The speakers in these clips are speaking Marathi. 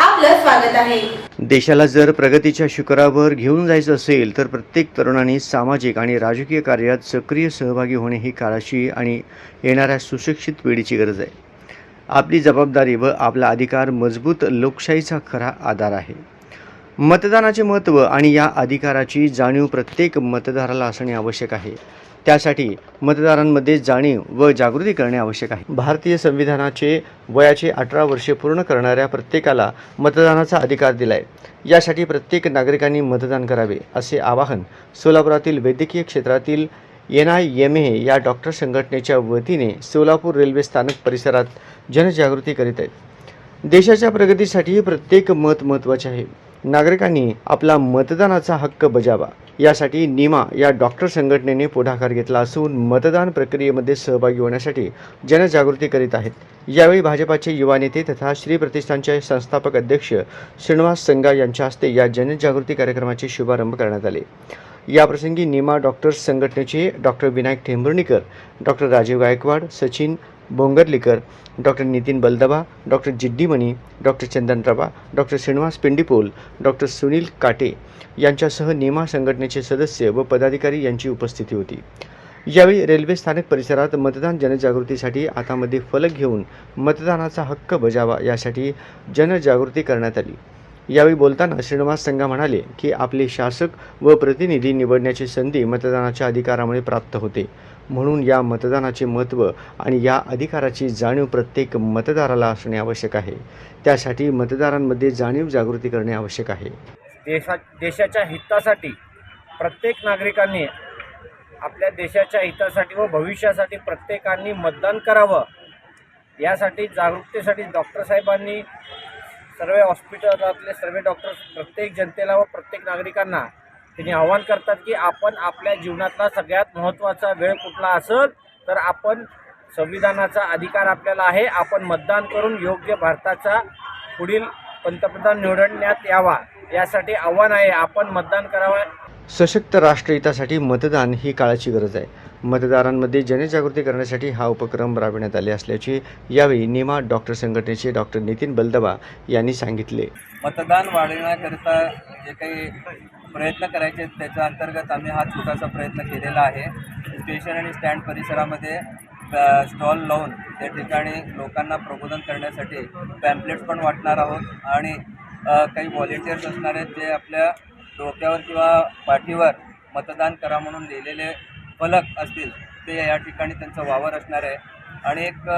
आपलं स्वागत आहे. देशाला जर प्रगतीच्या शिखरावर घेऊन जायचं असेल तर प्रत्येक तरुणांनी सामाजिक आणि राजकीय कार्यात सक्रिय सहभागी होणे ही काळाची आणि येणाऱ्या सुशिक्षित पिढीची गरज आहे. आपली जबाबदारी व आपला अधिकार मजबूत लोकशाहीचा खरा आधार आहे. मतदानाचे महत्त्व आणि या अधिकाराची जाणीव प्रत्येक मतदाराला असणे आवश्यक आहे. त्यासाठी मतदारांमध्ये जाणीव व जागृती करणे आवश्यक आहे. भारतीय संविधानाचे वयाचे अठरा वर्षे पूर्ण करणाऱ्या प्रत्येकाला मतदानाचा अधिकार दिला आहे यासाठी प्रत्येक नागरिकांनी मतदान करावे असे आवाहन सोलापुरातील वैद्यकीय क्षेत्रातील एन आय एम ए या डॉक्टर संघटनेच्या वतीने सोलापूर रेल्वे स्थानक परिसरात जनजागृती करीत आहेत. देशाच्या प्रगतीसाठी प्रत्येक मत महत्त्वाचे आहे. नागरिकांनी आपला मतदानाचा हक्क बजावा. यासाठी निमा या डॉक्टर संघटनेने पुढाकार घेतला असून मतदान प्रक्रियेमध्ये सहभागी होण्यासाठी जनजागृती करीत आहेत. यावेळी भाजपाचे युवा नेते तथा श्री प्रतिष्ठानचे संस्थापक अध्यक्ष श्रीनिवास संगा यांच्या हस्ते या जनजागृती कार्यक्रमाचे शुभारंभ करण्यात आले. याप्रसंगी निमा डॉक्टर्स संघटनेचे doctor Vinayak Thembhurnikar doctor Rajiv Gaikwad Sachin Bongarlikar doctor Nitin Baldaba doctor Jiddimani doctor Chandan Raba doctor Shrinivas Pindipol doctor Sunil Kate यांच्यासह नेमा संघटनेचे सदस्य व पदाधिकारी यांची उपस्थिती होती. यावेळी रेल्वे स्थानक परिसरात मतदान जनजागृतीसाठी हातामध्ये फलक घेऊन मतदानाचा हक्क बजावा यासाठी जनजागृती करण्यात आली. यावेळी बोलताना श्रीनिवास संघा म्हणाले की आपले शासक व प्रतिनिधी निवडण्याची संधी मतदानाच्या अधिकारामुळे प्राप्त होते. म्हणून या मतदानाचे महत्त्व आणि या अधिकाराची जाणीव प्रत्येक मतदाराला असणे आवश्यक आहे. त्यासाठी मतदारांमध्ये जाणीव जागृती करणे आवश्यक आहे. देशा देशाच्या हितासाठी प्रत्येक नागरिकांनी आपल्या देशाच्या हितासाठी व भविष्यासाठी प्रत्येकांनी मतदान करावं. यासाठी जागरूकतेसाठी डॉक्टर साहेबांनी सर्व हॉस्पिटलातले सर्व डॉक्टर्स प्रत्येक जनतेला व प्रत्येक नागरिकांना त्यांनी आवाहन करतात की आपण आपल्या जीवनातला सगळ्यात महत्त्वाचा वेळ कुठला असेल तर आपण संविधानाचा अधिकार आपल्याला आहे. आपण मतदान करून योग्य भारताचा पुढील पंतप्रधान निवडण्यात यावा. यासाठी आव्हान आहे. आपण मतदान करावं. सशक्त राष्ट्रहितासाठी मतदान ही काळाची गरज आहे. मतदारांमध्ये जनजागृती करण्यासाठी हा उपक्रम राबविण्यात आले असल्याचे यावेळी निमा डॉक्टर संघटनेचे डॉक्टर नितीन बलदबा यांनी सांगितले. मतदान वाढवण्याकरिता जे काही प्रयत्न करायचे त्याच्या अंतर्गत आम्ही हा छोटासा प्रयत्न केलेला आहे. स्टेशन आणि स्टँड परिसरामध्ये स्टॉल लावून त्या ठिकाणी लोकांना प्रबोधन करण्यासाठी पॅम्पलेट्स पण वाटणार आहोत. आणि काही व्हॉलेंटियर्स असणार आहेत जे आपल्या डोक्यावर किंवा पाठीवर मतदान करा म्हणून लिहिलेले फलक असतील ते या ठिकाणी त्यांचा वावर असणार आहे. आणि एक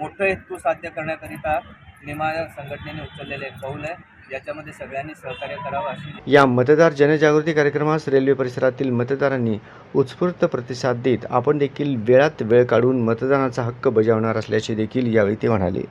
मोठं हेतू साध्य करण्याकरिता निमा संघटनेने उचललेले एक पाऊल आहे. याच्यामध्ये सगळ्यांनी सहकार्य करावं अशी या मतदार जनजागृती कार्यक्रमास रेल्वे परिसरातील मतदारांनी उत्स्फूर्त प्रतिसाद देत आपण देखील वेळात वेळ काढून मतदानाचा हक्क बजावणार असल्याचे देखील यावेळी ते म्हणाले